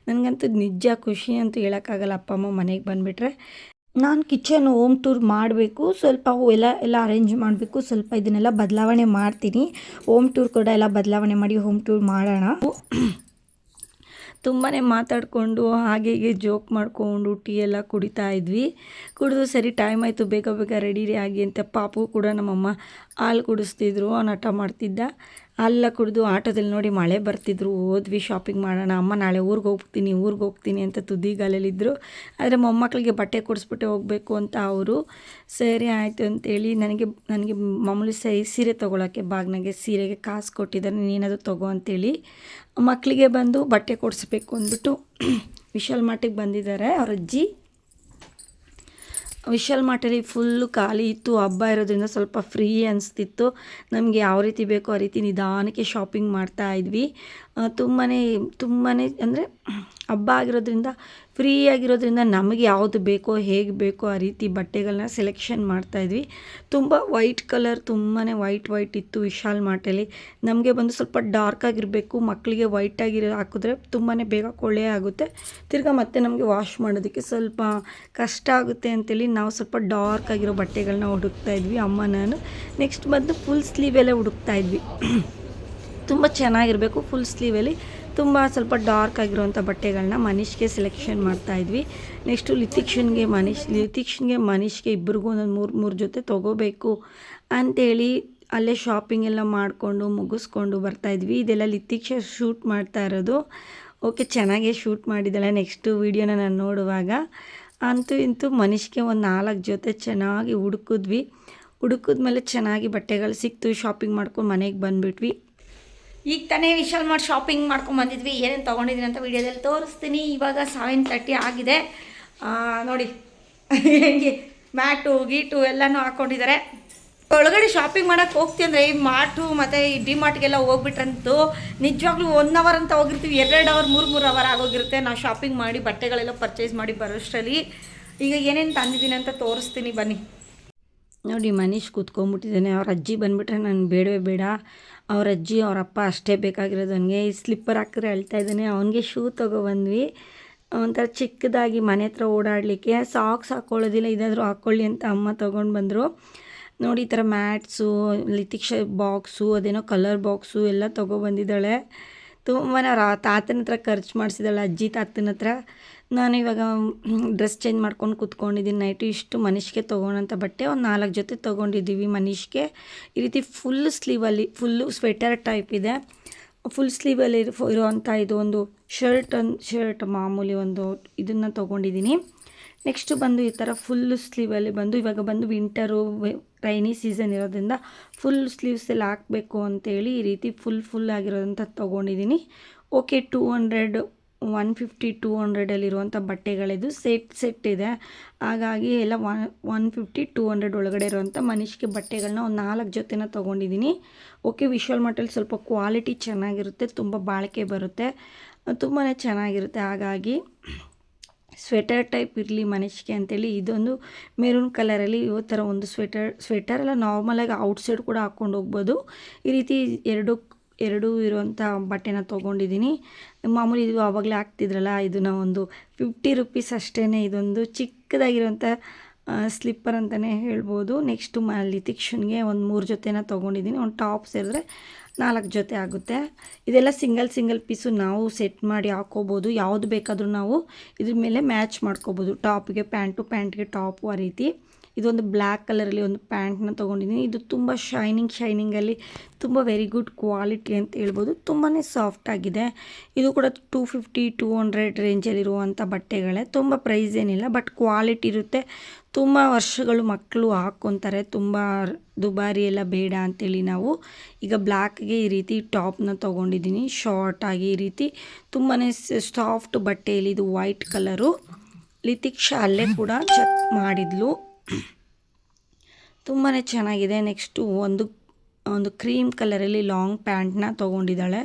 ನನಗಂತೂ ನಿಜ ಖುಷಿ ಅಂತೂ ಹೇಳೋಕ್ಕಾಗಲ್ಲ ಅಪ್ಪ, ಅಮ್ಮ ಮನೆಗೆ ಬಂದುಬಿಟ್ರೆ. ನಾನು ಕಿಚನ್ ಹೋಮ್ ಟೂರ್ ಮಾಡಬೇಕು, ಸ್ವಲ್ಪ ಎಲ್ಲ ಎಲ್ಲ ಅರೇಂಜ್ ಮಾಡಬೇಕು, ಸ್ವಲ್ಪ ಇದನ್ನೆಲ್ಲ ಬದಲಾವಣೆ ಮಾಡ್ತೀನಿ. ಹೋಮ್ ಟೂರ್ ಕೂಡ ಎಲ್ಲ ಬದಲಾವಣೆ ಮಾಡಿ ಹೋಮ್ ಟೂರ್ ಮಾಡೋಣ. ತುಂಬಾ ಮಾತಾಡಿಕೊಂಡು ಹಾಗೆ ಹೀಗೆ ಜೋಕ್ ಮಾಡಿಕೊಂಡು ಟೀ ಎಲ್ಲ ಕುಡಿತಾ ಇದ್ವಿ. ಕುಡಿದು ಸರಿ ಟೈಮ್ ಆಯಿತು, ಬೇಗ ಬೇಗ ರೆಡಿ ಆಗಿ ಅಂತ ಪಾಪು ಕೂಡ ನಮ್ಮಮ್ಮ ಹಾಲು ಕುಡಿಸ್ತಿದ್ರು ಹಠ ಮಾಡ್ತಿದ್ದ. ಅಲ್ಲ ಕುಡಿದು ಆಟೋದಲ್ಲಿ ನೋಡಿ ಮಳೆ ಬರ್ತಿದ್ರು, ಹೋದ್ವಿ ಶಾಪಿಂಗ್ ಮಾಡೋಣ, ಅಮ್ಮ ನಾಳೆ ಊರಿಗೆ ಹೋಗ್ತೀನಿ ಊರಿಗೆ ಹೋಗ್ತೀನಿ ಅಂತ ತುದಿಗಾಲಲ್ಲಿದ್ದರು ಆದರೆ ಮೊಮ್ಮಕ್ಕಳಿಗೆ ಬಟ್ಟೆ ಕೊಡಿಸ್ಬಿಟ್ಟೆ ಹೋಗಬೇಕು ಅಂತ ಅವರು, ಸರಿ ಆಯಿತು ಅಂತೇಳಿ ನನಗೆ ನನಗೆ ಮಾಮೂಲಿ ಸೈ, ಸೀರೆ ತೊಗೊಳಕ್ಕೆ ಬಾಗ್ನಾಗೆ ಸೀರೆಗೆ ಕಾಸು ಕೊಟ್ಟಿದ್ದಾರೆ ನೀನಾದರೂ ತೊಗೋ ಅಂತೇಳಿ ಮಕ್ಕಳಿಗೆ ಬಂದು ಬಟ್ಟೆ ಕೊಡಿಸ್ಬೇಕು ಅಂದ್ಬಿಟ್ಟು ವಿಶಾಲ್ ಮಾರ್ಟಿಗೆ ಬಂದಿದ್ದಾರೆ ಅವ್ರ ಅಜ್ಜಿ. ವಿಶಾಲ್ ಮಾರ್ಟಲ್ಲಿ ಫುಲ್ಲು ಖಾಲಿ ಇತ್ತು, ಹಬ್ಬ ಇರೋದ್ರಿಂದ ಸ್ವಲ್ಪ ಫ್ರೀ ಅನಿಸ್ತಿತ್ತು. ನಮಗೆ ಯಾವ ರೀತಿ ಬೇಕೋ ಆ ರೀತಿ ನಿಧಾನಕ್ಕೆ ಶಾಪಿಂಗ್ ಮಾಡ್ತಾ ಇದ್ವಿ. ತುಂಬಾ ತುಂಬಾ ಅಂದರೆ ಹಬ್ಬ ಆಗಿರೋದ್ರಿಂದ ಫ್ರೀ ಆಗಿರೋದ್ರಿಂದ ನಮಗೆ ಯಾವುದು ಬೇಕೋ, ಹೇಗೆ ಬೇಕೋ ಆ ರೀತಿ ಬಟ್ಟೆಗಳನ್ನ ಸೆಲೆಕ್ಷನ್ ಮಾಡ್ತಾಯಿದ್ವಿ ತುಂಬ ವೈಟ್ ಕಲರ್ ತುಂಬಾ ವೈಟ್ ವೈಟ್ ಇತ್ತು ವಿಶಾಲ್ ಮಾರ್ಟಲ್ಲಿ. ನಮಗೆ ಬಂದು ಸ್ವಲ್ಪ ಡಾರ್ಕ್ ಆಗಿರಬೇಕು ಮಕ್ಕಳಿಗೆ ವೈಟ್ ಆಗಿರೋ, ಹಾಕಿದ್ರೆ ತುಂಬಾ ಬೇಗ ಕೊಳ್ಳೆ ಆಗುತ್ತೆ. ತಿರ್ಗಾ ಮತ್ತೆ ನಮಗೆ ವಾಶ್ ಮಾಡೋದಕ್ಕೆ ಸ್ವಲ್ಪ ಕಷ್ಟ ಆಗುತ್ತೆ ಅಂತೇಳಿ ನಾವು ಸ್ವಲ್ಪ ಡಾರ್ಕ್ ಆಗಿರೋ ಬಟ್ಟೆಗಳನ್ನ ಹುಡುಕ್ತಾ ಇದ್ವಿ, ಅಮ್ಮ ನಾನು. ನೆಕ್ಸ್ಟ್ ಬಂದು ಫುಲ್ ಸ್ಲೀವೆಲ್ಲ ಹುಡುಕ್ತಾ ಇದ್ವಿ. ತುಂಬ ಚೆನ್ನಾಗಿರಬೇಕು ಫುಲ್ ಸ್ಲೀವಲ್ಲಿ ತುಂಬ ಸ್ವಲ್ಪ ಡಾರ್ಕ್ ಆಗಿರುವಂಥ ಬಟ್ಟೆಗಳನ್ನ ಮನೀಷ್ಗೆ ಸೆಲೆಕ್ಷನ್ ಮಾಡ್ತಾಯಿದ್ವಿ ನೆಕ್ಸ್ಟು ಲಿತಿಕ್ಷನ್ಗೆ ಮನೀಶ್, ಲಿತಿಕ್ಷನ್ಗೆ ಮನೀಷ್ಗೆ ಇಬ್ಬರಿಗೂ ಒಂದೊಂದು ಮೂರು ಮೂರು ಜೊತೆ ತೊಗೋಬೇಕು ಅಂಥೇಳಿ ಅಲ್ಲೇ ಶಾಪಿಂಗ್ ಎಲ್ಲ ಮಾಡಿಕೊಂಡು ಮುಗಿಸ್ಕೊಂಡು ಬರ್ತಾಯಿದ್ವಿ ಇದೆಲ್ಲ ಲಿತಿಕ್ಷ ಶೂಟ್ ಮಾಡ್ತಾ ಇರೋದು. ಓಕೆ ಚೆನ್ನಾಗೇ ಶೂಟ್ ಮಾಡಿದ್ದಾಳೆ. ನೆಕ್ಸ್ಟು ವೀಡಿಯೋನ ನಾನು ನೋಡುವಾಗ ಅಂತೂ ಇಂತೂ ಮನೀಷ್ಗೆ ಒಂದು ನಾಲ್ಕು ಜೊತೆ ಚೆನ್ನಾಗಿ ಹುಡುಕಿದ್ವಿ. ಹುಡುಕಿದ್ಮೇಲೆ ಚೆನ್ನಾಗಿ ಬಟ್ಟೆಗಳು ಸಿಕ್ತು. ಶಾಪಿಂಗ್ ಮಾಡ್ಕೊಂಡು ಮನೆಗೆ ಬಂದುಬಿಟ್ವಿ. ಈಗ ತಾನೇ ವಿಶಾಲ್ ಮಾಡಿ ಶಾಪಿಂಗ್ ಮಾಡ್ಕೊಂಡು ಬಂದಿದ್ವಿ. ಏನೇನು ತೊಗೊಂಡಿದ್ದೀನಿ ಅಂತ ವೀಡಿಯೋದಲ್ಲಿ ತೋರಿಸ್ತೀನಿ. ಇವಾಗ ಸೆವೆನ್ ತರ್ಟಿ ಆಗಿದೆ. ನೋಡಿ. ಹೆಂಗೆ ಮ್ಯಾಟು, ಗೀಟು ಎಲ್ಲನೂ ಹಾಕ್ಕೊಂಡಿದ್ದಾರೆ ಒಳಗಡೆ ಶಾಪಿಂಗ್ ಮಾಡೋಕ್ಕೆ ಹೋಗ್ತೀವಿ ಅಂದರೆ ಈ ಮಾರ್ಟು ಮತ್ತು ಈ ಡಿ ಮಾರ್ಟ್ಗೆಲ್ಲ ಹೋಗ್ಬಿಟ್ರಂತೂ ನಿಜವಾಗ್ಲೂ ಒನ್ ಅವರ್ ಅಂತ ಹೋಗಿರ್ತೀವಿ. ಎರಡು ಅವರ್ ಮೂರು ಮೂರು ಅವರ್ ಆಗೋಗಿರುತ್ತೆ. ನಾವು ಶಾಪಿಂಗ್ ಮಾಡಿ ಬಟ್ಟೆಗಳೆಲ್ಲ ಪರ್ಚೇಸ್ ಮಾಡಿ ಬರೋಷ್ಟರಲ್ಲಿ. ಈಗ ಏನೇನು ತಂದಿದ್ದೀನಿ ಅಂತ ತೋರಿಸ್ತೀನಿ. ಬನ್ನಿ. ನೋಡಿ ಮನೀಶ್ ಕೂತ್ಕೊಂಡ್ಬಿಟ್ಟಿದ್ದಾನೆ. ಅವ್ರ ಅಜ್ಜಿ ಬಂದುಬಿಟ್ರೆ ನಾನು ಬೇಡವೇ ಬೇಡ. ಅವ್ರ ಅಜ್ಜಿ, ಅವ್ರ ಅಪ್ಪ ಅಷ್ಟೇ ಬೇಕಾಗಿರೋದು ಅವನಿಗೆ ಈ ಸ್ಲಿಪ್ಪರ್ ಹಾಕಿದ್ರೆ ಅಳ್ತಾ ಇದ್ದಾನೆ. ಅವನಿಗೆ ಶೂ ತೊಗೊಬಂದ್ವಿ ಒಂಥರ ಚಿಕ್ಕದಾಗಿ ಮನೆ ಹತ್ರ ಓಡಾಡಲಿಕ್ಕೆ. ಸಾಕ್ಸ್ ಹಾಕ್ಕೊಳ್ಳೋದಿಲ್ಲ ಇದಾದರೂ ಹಾಕ್ಕೊಳ್ಳಿ ಅಂತ ಅಮ್ಮ ತೊಗೊಂಡು ಬಂದರು. ನೋಡಿ ಈ ಥರ ಮ್ಯಾಟ್ಸು, ಲಿತಿಕ್ಷ ಬಾಕ್ಸು, ಅದೇನೋ ಕಲರ್ ಬಾಕ್ಸು ಎಲ್ಲ ತೊಗೊಬಂದಿದ್ದಾಳೆ ತುಂಬ ಅವ್ರ ತಾತನ ಹತ್ರ ಖರ್ಚು ಮಾಡಿಸಿದಾಳೆ ಅಜ್ಜಿ ತಾತನ ಹತ್ರ. ನಾನು ಇವಾಗ ಡ್ರೆಸ್ ಚೇಂಜ್ ಮಾಡ್ಕೊಂಡು ಕೂತ್ಕೊಂಡಿದ್ದೀನಿ. ನೈಟು ಇಷ್ಟು ಮನಿಷ್ಗೆ ತೊಗೊಳೋಂಥ ಬಟ್ಟೆ ಒಂದು ನಾಲ್ಕು ಜೊತೆ ತೊಗೊಂಡಿದ್ದೀವಿ ಮನಿಷ್ಗೆ. ಈ ರೀತಿ ಫುಲ್ ಸ್ಲೀವಲ್ಲಿ ಫುಲ್ಲು ಸ್ವೆಟರ್ ಟೈಪ್ ಇದೆ. ಫುಲ್ ಸ್ಲೀವಲ್ಲಿ ಇರುವಂಥ ಇದು ಒಂದು ಶರ್ಟ್ ಒಂದು ಶರ್ಟ್ ಮಾಮೂಲಿ ಒಂದು ಇದನ್ನು ತೊಗೊಂಡಿದ್ದೀನಿ. ನೆಕ್ಸ್ಟು ಬಂದು ಈ ಥರ ಫುಲ್ಲು ಸ್ಲೀವಲ್ಲಿ ಬಂದು, ಇವಾಗ ಬಂದು ವಿಂಟರು ರೈನಿ ಸೀಸನ್ ಇರೋದ್ರಿಂದ ಫುಲ್ ಸ್ಲೀವ್ಸಲ್ಲಿ ಹಾಕಬೇಕು ಅಂತೇಳಿ ಈ ರೀತಿ ಫುಲ್ ಫುಲ್ ಆಗಿರೋದಂಥ ತೊಗೊಂಡಿದ್ದೀನಿ. Okay two hundred one fifty two ಹಂಡ್ರೆಡಲ್ಲಿರುವಂಥ ಬಟ್ಟೆಗಳಿದು ಸೆಟ್ ಸೆಟ್ ಇದೆ. ಹಾಗಾಗಿ ಎಲ್ಲ one one fifty two hundred ಒಳಗಡೆ ಇರುವಂಥ ಮನುಷ್ಯಗೆ ಬಟ್ಟೆಗಳನ್ನ ಒಂದು ನಾಲ್ಕು ಜೊತೆನ ತೊಗೊಂಡಿದ್ದೀನಿ ಓಕೆ ವಿಶ್ವಲ್ ಮಟ್ಟಲ್ಲಿ ಸ್ವಲ್ಪ ಕ್ವಾಲಿಟಿ ಚೆನ್ನಾಗಿರುತ್ತೆ, ತುಂಬ ಬಾಳಿಕೆ ಬರುತ್ತೆ ತುಂಬಾ ಚೆನ್ನಾಗಿರುತ್ತೆ. ಹಾಗಾಗಿ ಸ್ವೆಟರ್ ಟೈಪ್ ಇರಲಿ ಮನುಷ್ಯಗೆ ಅಂತೇಳಿ ಇದೊಂದು ಮೆರೂನ್ ಕಲರಲ್ಲಿ ಈ ಥರ ಒಂದು ಸ್ವೆಟರ್ ಸ್ವೆಟರ್ ಎಲ್ಲ ನಾರ್ಮಲಾಗಿ ಔಟ್ಸೈಡ್ ಕೂಡ ಹಾಕ್ಕೊಂಡು ಹೋಗ್ಬೋದು. ಈ ರೀತಿ ಎರಡು ಎರಡೂ ಇರುವಂಥ ಬಟ್ಟೆನ ತೊಗೊಂಡಿದ್ದೀನಿ. ಮಾಮೂಲಿ ಇದು ಆವಾಗಲೇ ಹಾಕ್ತಿದ್ರಲ್ಲ, ಇದನ್ನ ಒಂದು ಫಿಫ್ಟಿ ರುಪೀಸ್ ಅಷ್ಟೇ ಇದೊಂದು ಚಿಕ್ಕದಾಗಿರುವಂಥ ಸ್ಲಿಪ್ಪರ್ ಅಂತಲೇ ಹೇಳ್ಬೋದು. ನೆಕ್ಸ್ಟು ಅಲ್ಲಿ ತಿಕ್ಷನ್ಗೆ ಒಂದು ಮೂರು ಜೊತೆನ ತೊಗೊಂಡಿದ್ದೀನಿ. ಒಂದು ಟಾಪ್ ಸೇರಿದ್ರೆ ನಾಲ್ಕು ಜೊತೆ ಆಗುತ್ತೆ. ಇದೆಲ್ಲ ಸಿಂಗಲ್ ಸಿಂಗಲ್ ಪೀಸು ನಾವು ಸೆಟ್ ಮಾಡಿ ಹಾಕೋಬೋದು. ಯಾವುದು ಬೇಕಾದರೂ ನಾವು ಇದ್ರ ಮೇಲೆ ಮ್ಯಾಚ್ ಮಾಡ್ಕೋಬೋದು. ಟಾಪ್ಗೆ ಪ್ಯಾಂಟು ಪ್ಯಾಂಟ್ಗೆ ಟಾಪು ಆ ರೀತಿ. ಇದೊಂದು ಬ್ಲ್ಯಾಕ್ ಕಲರಲ್ಲಿ ಒಂದು ಪ್ಯಾಂಟ್ನ ತೊಗೊಂಡಿದ್ದೀನಿ. ಇದು ತುಂಬ ಶೈನಿಂಗ್ ಶೈನಿಂಗಲ್ಲಿ ತುಂಬ ವೆರಿ ಗುಡ್ ಕ್ವಾಲಿಟಿ ಅಂತ ಹೇಳ್ಬೋದು. ತುಂಬಾ ಸಾಫ್ಟ್ ಆಗಿದೆ. ಇದು ಕೂಡ ಟೂ ಫಿಫ್ಟಿ ಟೂ ಹಂಡ್ರೆಡ್ ರೇಂಜಲ್ಲಿರುವಂಥ ಬಟ್ಟೆಗಳೇ. ತುಂಬ ಪ್ರೈಸ್ ಏನಿಲ್ಲ ಬಟ್ ಕ್ವಾಲಿಟಿ ಇರುತ್ತೆ. ತುಂಬ ವರ್ಷಗಳು ಮಕ್ಕಳು ಹಾಕ್ಕೊತಾರೆ ತುಂಬ ದುಬಾರಿ ಎಲ್ಲ ಬೇಡ ಅಂತೇಳಿ ನಾವು ಈಗ ಬ್ಲ್ಯಾಕ್ಗೆ ಈ ರೀತಿ ಟಾಪ್ನ ತೊಗೊಂಡಿದ್ದೀನಿ. ಶಾರ್ಟ್ ಆಗಿ ಈ ರೀತಿ. ತುಂಬಾ ಸಾಫ್ಟ್ ಬಟ್ಟೆಯಲ್ಲಿ ಇದು ವೈಟ್ ಕಲರು ಲಿತಿಕ್ಷಾ ಅಲ್ಲೇ ಕೂಡ ಚೆಕ್ ಮಾಡಿದ್ಲು. ತುಂಬಾ ಚೆನ್ನಾಗಿದೆ. ನೆಕ್ಸ್ಟು ಒಂದು ಒಂದು ಕ್ರೀಮ್ ಕಲರಲ್ಲಿ ಲಾಂಗ್ ಪ್ಯಾಂಟ್ನ ತೊಗೊಂಡಿದ್ದಾಳೆ.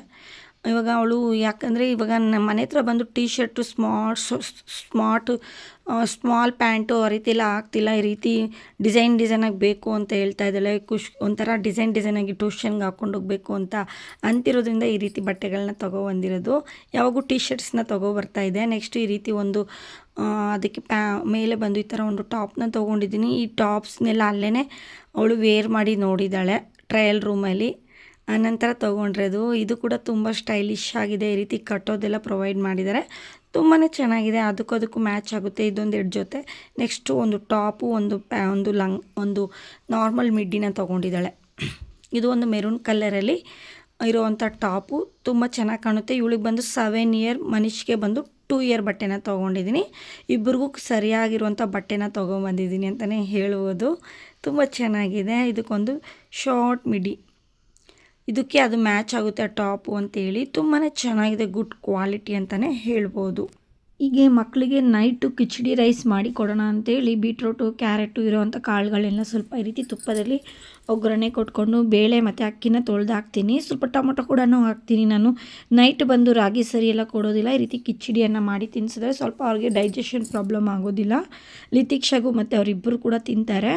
ಇವಾಗ ಅವಳು ಯಾಕಂದರೆ ಇವಾಗ ನಮ್ಮ ಮನೆ ಹತ್ರ ಬಂದು T shirt smart smart small pant ಆ ರೀತಿ ಎಲ್ಲ ಆಗ್ತಿಲ್ಲ. ಈ ರೀತಿ ಡಿಸೈನ್ ಡಿಸೈನಾಗಿ ಬೇಕು ಅಂತ ಹೇಳ್ತಾ ಇದ್ದಾಳೆ. ಖುಷ್, ಒಂಥರ ಡಿಸೈನ್ ಡಿಸೈನಾಗಿ ಟ್ಯೂಷನ್ಗೆ ಹಾಕ್ಕೊಂಡು ಹೋಗಬೇಕು ಅಂತ ಅಂತಿರೋದ್ರಿಂದ ಈ ರೀತಿ ಬಟ್ಟೆಗಳನ್ನ ತೊಗೊಬಂದಿರೋದು. ಯಾವಾಗೂ ಟೀ ಶರ್ಟ್ಸ್ನ ತೊಗೊಬರ್ತಾ ಇದೆ. ನೆಕ್ಸ್ಟ್ ಈ ರೀತಿ ಒಂದು ಅದಕ್ಕೆ ಪ್ಯಾ, ಮೇಲೆ ಬಂದು ಈ ಥರ ಒಂದು ಟಾಪ್ನ ತೊಗೊಂಡಿದ್ದೀನಿ. ಈ ಟಾಪ್ಸ್ನೆಲ್ಲ ಅಲ್ಲೇ ಅವಳು ವೇರ್ ಮಾಡಿ ನೋಡಿದ್ದಾಳೆ, ಟ್ರಯಲ್ ರೂಮಲ್ಲಿ. ಆನಂತರ ಅದು. ಇದು ಕೂಡ ತುಂಬ ಸ್ಟೈಲಿಶ್ ಆಗಿದೆ. ಈ ರೀತಿ ಕಟ್ಟೋದೆಲ್ಲ ಪ್ರೊವೈಡ್ ಮಾಡಿದ್ದಾರೆ. ತುಂಬಾ ಚೆನ್ನಾಗಿದೆ. ಅದಕ್ಕೂ ಅದಕ್ಕೂ ಮ್ಯಾಚ್ ಆಗುತ್ತೆ. ಇದೊಂದು ಎರಡು ಜೊತೆ. ನೆಕ್ಸ್ಟು ಒಂದು ಟಾಪು ಒಂದು ಒಂದು ಲಂಗ್ ಒಂದು ನಾರ್ಮಲ್ ಮಿಡ್ಡಿನ ತೊಗೊಂಡಿದ್ದಾಳೆ. ಇದು ಒಂದು ಮೆರೂನ್ ಕಲ್ಲರಲ್ಲಿ ಇರುವಂಥ ಟಾಪು ತುಂಬ ಚೆನ್ನಾಗಿ ಕಾಣುತ್ತೆ. ಇವಳಿಗೆ ಬಂದು ಸೆವೆನ್ ಇಯರ್ ಮನುಷ್ಯಗೆ ಬಂದು ಟೂ ಇಯರ್ ಬಟ್ಟೆನ ತೊಗೊಂಡಿದ್ದೀನಿ. ಇಬ್ಬರಿಗೂ ಸರಿಯಾಗಿರುವಂಥ ಬಟ್ಟೆನ ತೊಗೊಂಬಂದಿದ್ದೀನಿ ಅಂತಲೇ ಹೇಳುವುದು. ತುಂಬ ಚೆನ್ನಾಗಿದೆ. ಇದಕ್ಕೊಂದು ಶಾರ್ಟ್ ಮಿಡಿ ಇದಕ್ಕೆ ಅದು ಮ್ಯಾಚ್ ಆಗುತ್ತೆ ಆ ಟಾಪು ಅಂತೇಳಿ. ತುಂಬಾ ಚೆನ್ನಾಗಿದೆ, ಗುಡ್ ಕ್ವಾಲಿಟಿ ಅಂತಲೇ ಹೇಳ್ಬೋದು. ಹೀಗೆ ಮಕ್ಕಳಿಗೆ ನೈಟು ಕಿಚಡಿ ರೈಸ್ ಮಾಡಿ ಕೊಡೋಣ ಅಂತೇಳಿ ಬೀಟ್ರೋಟು ಕ್ಯಾರೆಟು ಇರೋವಂಥ ಕಾಳುಗಳೆಲ್ಲ ಸ್ವಲ್ಪ ಈ ರೀತಿ ತುಪ್ಪದಲ್ಲಿ ಒಗ್ಗರಣೆ ಕೊಟ್ಕೊಂಡು ಬೇಳೆ ಮತ್ತು ಅಕ್ಕಿನ ತೊಳೆದು ಹಾಕ್ತೀನಿ. ಸ್ವಲ್ಪ ಟೊಮೊಟೊ ಕೂಡ ಹಾಕ್ತೀನಿ ನಾನು. ನೈಟ್ ಬಂದು ರಾಗಿ ಸರಿ ಎಲ್ಲ ಕೊಡೋದಿಲ್ಲ, ಈ ರೀತಿ ಕಿಚಡಿಯನ್ನು ಮಾಡಿ ತಿನ್ಸಿದ್ರೆ ಸ್ವಲ್ಪ ಅವ್ರಿಗೆ ಡೈಜೆಷನ್ ಪ್ರಾಬ್ಲಮ್ ಆಗೋದಿಲ್ಲ. ಲಿತಿಕ್ಷಗೂ ಮತ್ತು ಅವರಿಬ್ಬರು ಕೂಡ ತಿಂತಾರೆ.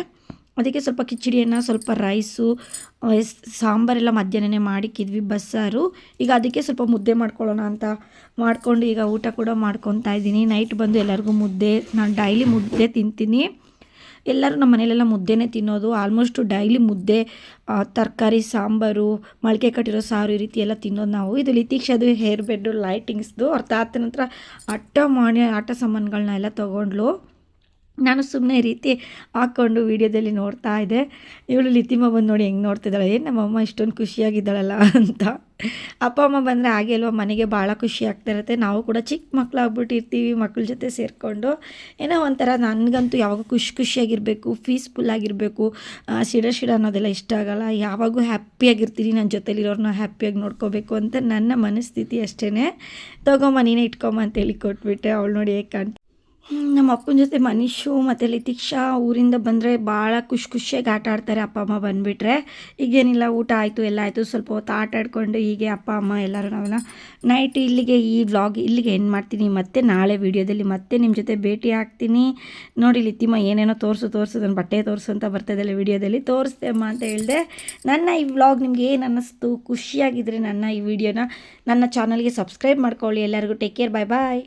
ಅದಕ್ಕೆ ಸ್ವಲ್ಪ ಕಿಚಡಿಯನ್ನು ಸ್ವಲ್ಪ ರೈಸು ಸಾಂಬಾರೆಲ್ಲ ಮಧ್ಯಾಹ್ನನೇ ಮಾಡಿಕ್ಕಿದ್ವಿ ಬಸ್ಸಾರು. ಈಗ ಅದಕ್ಕೆ ಸ್ವಲ್ಪ ಮುದ್ದೆ ಮಾಡ್ಕೊಳ್ಳೋಣ ಅಂತ ಮಾಡಿಕೊಂಡು ಈಗ ಊಟ ಕೂಡ ಮಾಡ್ಕೊತಾ ಇದ್ದೀನಿ. ನೈಟ್ ಬಂದು ಎಲ್ಲರಿಗೂ ಮುದ್ದೆ, ನಾನು ಡೈಲಿ ಮುದ್ದೆ ತಿಂತೀನಿ. ಎಲ್ಲರೂ ನಮ್ಮ ಮನೆಯಲ್ಲೆಲ್ಲ ಮುದ್ದೆನೇ ತಿನ್ನೋದು. ಆಲ್ಮೋಸ್ಟು ಡೈಲಿ ಮುದ್ದೆ ತರಕಾರಿ, ಸಾಂಬಾರು ಮೊಳಕೆ ಕಟ್ಟಿರೋ ಸಾರು ಈ ರೀತಿ ಎಲ್ಲ ತಿನ್ನೋದು ನಾವು. ಇದು ಲಿತೀಕ್ಷದು ಹೇರ್ ಬೆಡ್ಡು, ಲೈಟಿಂಗ್ಸ್ದು. ಅವ್ರ ತಾತನ ನಂತರ ಆಟ ಮಾಡಿ ಆಟ ಸಾಮಾನುಗಳನ್ನ ಎಲ್ಲ ತೊಗೊಂಡ್ಲು ನಾನು ಸುಮ್ಮನೆ ರೀತಿ ಹಾಕ್ಕೊಂಡು ವೀಡಿಯೋದಲ್ಲಿ ನೋಡ್ತಾ ಇದ್ದೆ. ಇವಳು ಲಿತಿಮ್ಮ ಬಂದು ನೋಡಿ ಹೆಂಗೆ ನೋಡ್ತಿದ್ದಾಳೆ? ಏನು ನಮ್ಮಮ್ಮ ಇಷ್ಟೊಂದು ಖುಷಿಯಾಗಿದ್ದಾಳಲ್ಲ ಅಂತ. ಅಪ್ಪ, ಅಮ್ಮ ಬಂದರೆ ಹಾಗೆ ಅಲ್ವಾ? ಮನೆಗೆ ಭಾಳ ಖುಷಿ ಆಗ್ತಾ ಇರುತ್ತೆ. ನಾವು ಕೂಡ ಚಿಕ್ಕ ಮಕ್ಕಳು ಆಗ್ಬಿಟ್ಟಿರ್ತೀವಿ ಮಕ್ಕಳ ಜೊತೆ ಸೇರಿಕೊಂಡು. ಏನೋ ಒಂಥರ ನನಗಂತೂ ಯಾವಾಗ ಖುಷಿ ಖುಷಿಯಾಗಿರಬೇಕು ಪೀಸ್ಫುಲ್ಲಾಗಿರಬೇಕು ಸಿಡ ಶಿಡ ಅನ್ನೋದೆಲ್ಲ ಇಷ್ಟ ಆಗಲ್ಲ. ಯಾವಾಗೂ ಹ್ಯಾಪಿಯಾಗಿರ್ತೀನಿ. ನನ್ನ ಜೊತೆಲಿರೋರನ್ನ ಹ್ಯಾಪಿಯಾಗಿ ನೋಡ್ಕೋಬೇಕು ಅಂತ ನನ್ನ ಮನಸ್ಥಿತಿ ಅಷ್ಟೇ ತಗೊಂಬ ನೀನೇ ಇಟ್ಕೊಂಬ ಅಂತೇಳಿ ಕೊಟ್ಬಿಟ್ಟೆ. ಅವಳು ನೋಡಿ ಹೇಗೆ ಕಾಣ್ತಾ ನಮ್ಮ ಅಪ್ಪನ ಜೊತೆ ಮನೀಶು ಮತ್ತು ಲಿತಿಕ್ಷಾ ಊರಿಂದ ಬಂದರೆ ಭಾಳ ಖುಷಿ ಖುಷಿಯಾಗಿ ಆಟ ಆಡ್ತಾರೆ ಅಪ್ಪ, ಅಮ್ಮ ಬಂದುಬಿಟ್ರೆ. ಈಗೇನಿಲ್ಲ, ಊಟ ಆಯಿತು, ಎಲ್ಲ ಆಯಿತು. ಸ್ವಲ್ಪ ಹೊತ್ತು ಆಟ ಆಡ್ಕೊಂಡು ಹೀಗೆ ಅಪ್ಪ, ಅಮ್ಮ ಎಲ್ಲರೂ ನಾವೆಲ್ಲ ನೈಟ್ ಇಲ್ಲಿಗೆ ಈ ವ್ಲಾಗ್ ಇಲ್ಲಿಗೆ ಎಂಡ್ ಮಾಡ್ತೀನಿ. ಮತ್ತೆ ನಾಳೆ ವೀಡಿಯೋದಲ್ಲಿ ಮತ್ತೆ ನಿಮ್ಮ ಜೊತೆ ಭೇಟಿ ಆಗ್ತೀನಿ. ನೋಡಿ ಲಿತಿಮ್ಮ, ಏನೇನೋ ತೋರಿಸು ತೋರಿಸು. ನನ್ನ ಬಟ್ಟೆ ತೋರಿಸು ಅಂತ ಬರ್ತಾಯಿದ್ದಲ್ಲ ವೀಡಿಯೋದಲ್ಲಿ ತೋರಿಸ್ದೆ ಅಮ್ಮ ಅಂತ ಹೇಳಿದೆ. ನನ್ನ ಈ ವ್ಲಾಗ್ ನಿಮ್ಗೆ ಏನು ಅನ್ನಿಸ್ತು? ಖುಷಿಯಾಗಿದ್ದರೆ ನನ್ನ ಈ ವಿಡಿಯೋನ ನನ್ನ ಚಾನಲ್ಗೆ ಸಬ್ಸ್ಕ್ರೈಬ್ ಮಾಡ್ಕೊಳ್ಳಿ. ಎಲ್ಲರಿಗೂ ಟೇಕ್ ಕೇರ್ ಬಾಯ್ ಬಾಯ್